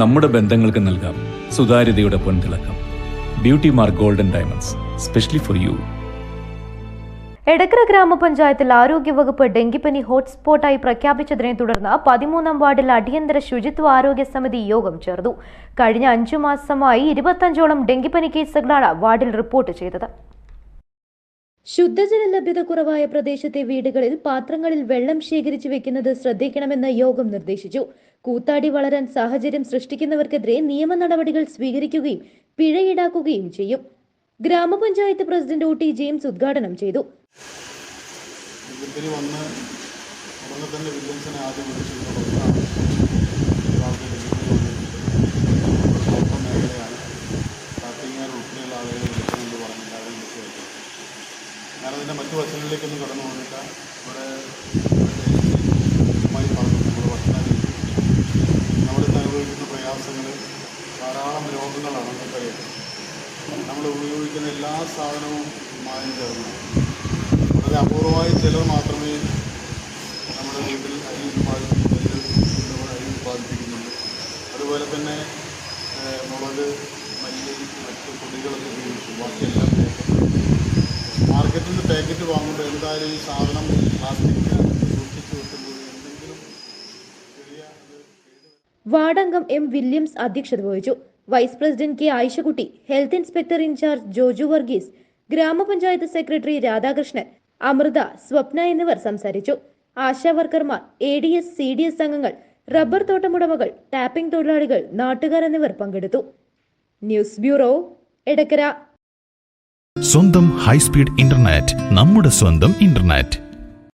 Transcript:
നമ്മുടെ ബന്ധങ്ങൾക്ക് നൽകാം. സുതാര്യതയുടെ പൊൻതിളക്കം. Beauty mark golden diamonds specially for you Edakkara ഗ്രാമപഞ്ചായത്തിൽ ആരോഗ്യവകുപ്പ് ഡെങ്കിപ്പനി ഹോട്ട്സ്പോട്ടായി പ്രഖ്യാപിച്ചതിനെ തുടർന്ന് പതിമൂന്നാം വാർഡിൽ അടിയന്തര ശുചിത്വ ആരോഗ്യ സമിതി യോഗം ചേർന്നു. കഴിഞ്ഞ അഞ്ചു മാസമായി ഇരുപത്തഞ്ചോളം ഡെങ്കിപ്പനി കേസുകളാണ് വാർഡിൽ റിപ്പോർട്ട് ചെയ്തത്. ശുദ്ധജല ലഭ്യത കുറവായ പ്രദേശത്തെ വീടുകളിൽ പാത്രങ്ങളിൽ വെള്ളം ശേഖരിച്ചു വെക്കുന്നത് ശ്രദ്ധിക്കണമെന്ന് യോഗം നിർദ്ദേശിച്ചു. കൂത്താടി വളരാൻ സാഹചര്യം സൃഷ്ടിക്കുന്നവർക്കെതിരെ നിയമ നടപടികൾ സ്വീകരിക്കുകയും പിഴ ഈടാക്കുകയും ചെയ്യും. ഗ്രാമപഞ്ചായത്ത് പ്രസിഡന്റ് ഒ ടി ജെയിംസ് ഉദ്ഘാടനം ചെയ്തു. ഞാനതിന്റെ മറ്റു വശങ്ങളിലേക്കൊന്നും തന്നെ വില്യംസിനെ ആദ്യം ധാരാളം രോഗങ്ങളാണ് നമുക്കറിയാം. നമ്മൾ ഉപയോഗിക്കുന്ന എല്ലാ സാധനവും മായം ചേർന്നു. വളരെ അപൂർവമായി ചിലർ മാത്രമേ നമ്മുടെ വീട്ടിൽ അരി ഉൽപ്പാദിപ്പിക്കുന്നത് അരി ഉൽപ്പാദിപ്പിക്കുന്നുണ്ട് അതുപോലെ തന്നെ മുളക് മല്ലി മറ്റ് പൊടികളൊക്കെ ഉപയോഗിച്ചു ബാക്കിയെല്ലാം പാക്കറ്റ് മാർക്കറ്റിൽ നിന്ന് പാക്കറ്റ് വാങ്ങുമ്പോൾ എന്തായാലും ഈ സാധനം പ്ലാസ്റ്റിക്കിനകത്ത് വാർഡംഗം എം വില്യംസ് അധ്യക്ഷത വഹിച്ചു. Vice president K Ayishakutty health inspector in charge Joju Varghese ഗ്രാമപഞ്ചായത്ത് സെക്രട്ടറി രാധാകൃഷ്ണൻ അമൃത സ്വപ്ന എന്നിവർ സംസാരിച്ചു. Asha വർക്കർമാർ A D S C D S അംഗങ്ങൾ റബ്ബർ തോട്ടമുടമകൾ ടാപ്പിംഗ് തൊഴിലാളികൾ നാട്ടുകാർ എന്നിവർ പങ്കെടുത്തു. News bureau Edakkara. സ്വന്തം ഹൈസ്പീഡ് ഇന്റർനെറ്റ് നമ്മുടെ സ്വന്തം ഇന്റർനെറ്റ്.